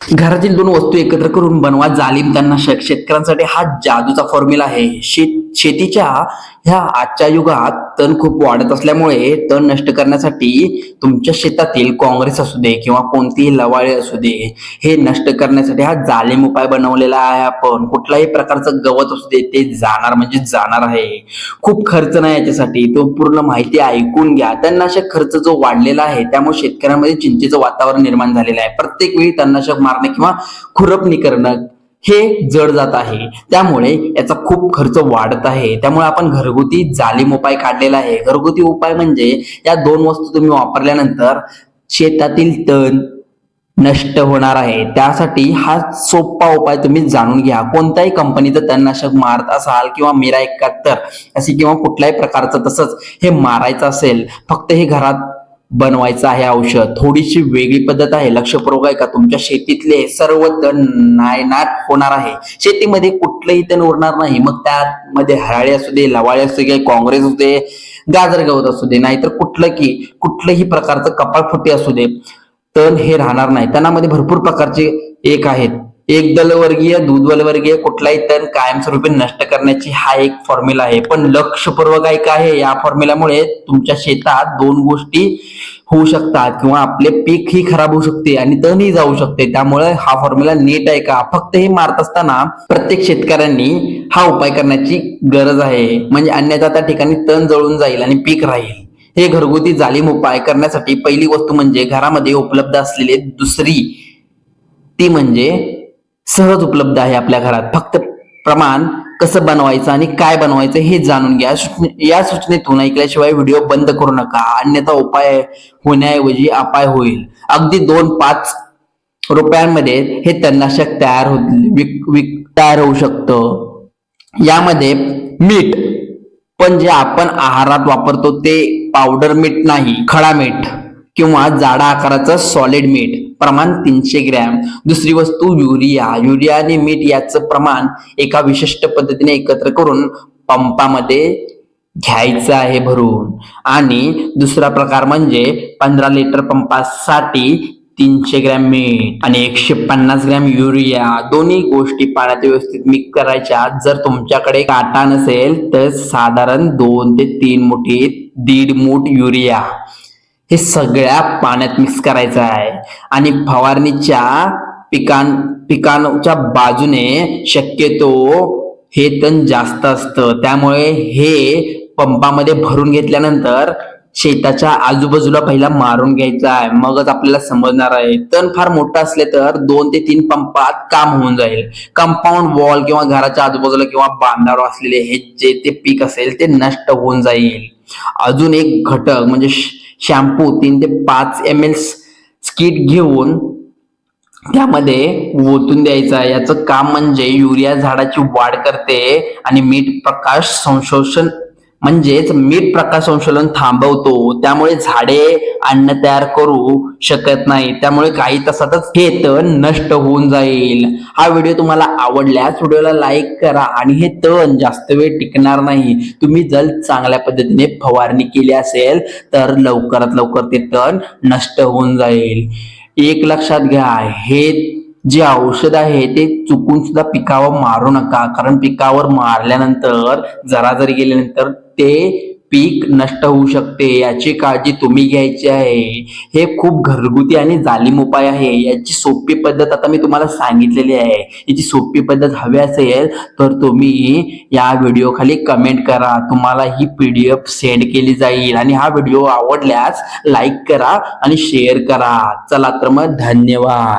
घरातील दोन वस्तू एकत्र करून बनवा. जालिम त्यांना शेतकऱ्यांसाठी हा जादूचा फॉर्म्युला आहे. शेत शेतीच्या ह्या आजच्या युगात तण खूप वाढत असल्यामुळे तण नष्ट करण्यासाठी तुमच्या शेतातील काँग्रेस असू दे किंवा कोणतीही लवाळी असू दे हे नष्ट करण्यासाठी हा जालिम उपाय बनवलेला आहे आपण. कुठलाही प्रकारचं गवत असू दे ते जाणार म्हणजे जाणार आहे. खूप खर्च नाही याच्यासाठी. तो पूर्ण माहिती ऐकून घ्या. तणनाशक खर्च जो वाढलेला आहे त्यामुळे शेतकऱ्यांमध्ये चिंतेचं वातावरण निर्माण झालेलं आहे. प्रत्येक वेळी तणनाशक मारणं किंवा खुरपणी करणं हे जड जात आहे. त्यामुळे याचा खूप खर्च वाढत आहे. त्यामुळे आपण घरगुती जालिम उपाय काढलेला आहे. घरगुती उपाय म्हणजे या दोन वस्तू तुम्ही वापरल्यानंतर शेतातील तण नष्ट होणार आहे. त्यासाठी हा सोपा उपाय तुम्ही जाणून घ्या. कोणत्याही कंपनीचं तणनाशक मारत असाल किंवा मेरा एकाहत्तर असे किंवा कुठल्याही प्रकारचं तसंच हे मारायचं असेल फक्त हे घरात बनवायचं आहे औषध. थोडीशी वेगळी पद्धत आहे. लक्षपूर्वक आहे का? तुमच्या शेतीतले सर्व तण नायनाट होणार आहे. शेतीमध्ये कुठलंही तण उरणार नाही. मग त्यामध्ये हराळे असू दे लवाळे असू दे काँग्रेस असू दे गाजर गवत असू दे नाहीतर कुठलं की कुठलंही प्रकारचं कपाळफुटी असू दे तण हे राहणार नाही. तणामध्ये भरपूर प्रकारचे एक आहेत. एक दलवर्गीय दुधवलवर्गीय कुठलाही तण कायमस्वरूपी नष्ट करण्याची हा एक फॉर्म्युला आहे. पण लक्षपूर्वक आहे का आहे या फॉर्म्युल्यामुळे तुमच्या शेतात दोन गोष्टी होऊ शकतात किंवा आपले पीक ही खराब होऊ शकते आणि तणही जाऊ शकते. त्यामुळे हा फॉर्म्युला नीट आहे का फक्त हे मारत असताना प्रत्येक शेतकऱ्यांनी हा उपाय करण्याची गरज आहे. म्हणजे अन्यथा त्या ठिकाणी तण जळून जाईल आणि पीक राहील. हे घरगुती जालीम उपाय करण्यासाठी पहिली वस्तू म्हणजे घरामध्ये उपलब्ध असलेली दुसरी ती म्हणजे सहज उपलब्ध आहे आपल्या घरात. फक्त प्रमाण कसं बनवायचं आणि काय बनवायचं हे जाणून घ्या. सूचने- या सूचनेतून ऐकल्याशिवाय व्हिडिओ बंद करू नका. अन्यथा उपाय होण्याऐवजी अपाय होईल. अगदी दोन पाच रुपयांमध्ये हे तणनाशक तयार होत विक विक तयार होऊ शकतं. यामध्ये मीठ पण जे आपण आहारात वापरतो ते पावडर मीठ नाही खडा मीठ. किंवा जाडा आकाराचं सॉलिड मीठ प्रमाण तीनशे ग्रॅम. दुसरी वस्तू युरिया. युरिया आणि मीठ याचं प्रमाण एका विशिष्ट पद्धतीने एकत्र करून पंपामध्ये घ्यायचं आहे भरून. आणि दुसरा प्रकार म्हणजे पंधरा लिटर पंपासाठी तीनशे ग्रॅम मीठ आणि एकशे पन्नास ग्रॅम युरिया. दोन्ही गोष्टी पाण्यात व्यवस्थित मिक्स करायच्या. जर तुमच्याकडे काटा नसेल तर साधारण दोन ते तीन मुठी दीड मूठ युरिया. हे सगळ्या पाण्यात मिक्स करायचं आहे. आणि फवारणीच्या पिकां पिकांच्या बाजूने शक्यतो हे तण जास्त असतं. त्यामुळे हे पंपामध्ये भरून घेतल्यानंतर शेताच्या आजूबाजूला पहिला मारून घ्यायचा आहे. मगच आपल्याला समजणार आहे. तण फार मोठं असले तर दोन ते तीन पंपात काम होऊन जाईल. कंपाऊंड वॉल किंवा घराच्या आजूबाजूला किंवा बांधावर असलेले हे जे ते पीक असेल ते नष्ट होऊन जाईल. अजून एक घटक म्हणजे शॅम्पू तीन ते पाच एम एल स्किट घेऊन त्यामध्ये ओतून द्यायचं. आहे याचं काम म्हणजे युरिया झाडाची वाढ करते आणि मीठ प्रकाश संशोषण म्हणजेच मीठ प्रकाश संशोधन थांबवतो. त्यामुळे झाडे अन्न तयार करू शकत नाही. त्यामुळे काही तासातच हे तण नष्ट होऊन जाईल. हा व्हिडिओ तुम्हाला आवडल्यास व्हिडिओला लाईक करा आणि हे तण जास्त वेळ टिकणार नाही. तुम्ही जर चांगल्या पद्धतीने फवारणी केली असेल तर लवकरात लवकर ते तण नष्ट होऊन जाईल. एक लक्षात घ्या हे जे औषध आहे ते चुकून सुद्धा पिकावर मारू नका. कारण पिकावर मारल्यानंतर जरा जरी गेल्यानंतर ते पीक नष्ट होऊ शकते. याची काळजी तुम्ही घ्यायची आहे. हे खूप घरगुती आणि जालिम उपाय आहे. याची सोपी पद्धत आता मी तुम्हाला सांगितलेली आहे. याची सोपी पद्धत हवी असेल तर तुम्ही या व्हिडिओ खाली कमेंट करा. तुम्हाला ही पीडीएफ सेंड केली जाईल. आणि हा व्हिडिओ आवडल्यास लाईक करा आणि शेअर करा. चला तर मग धन्यवाद.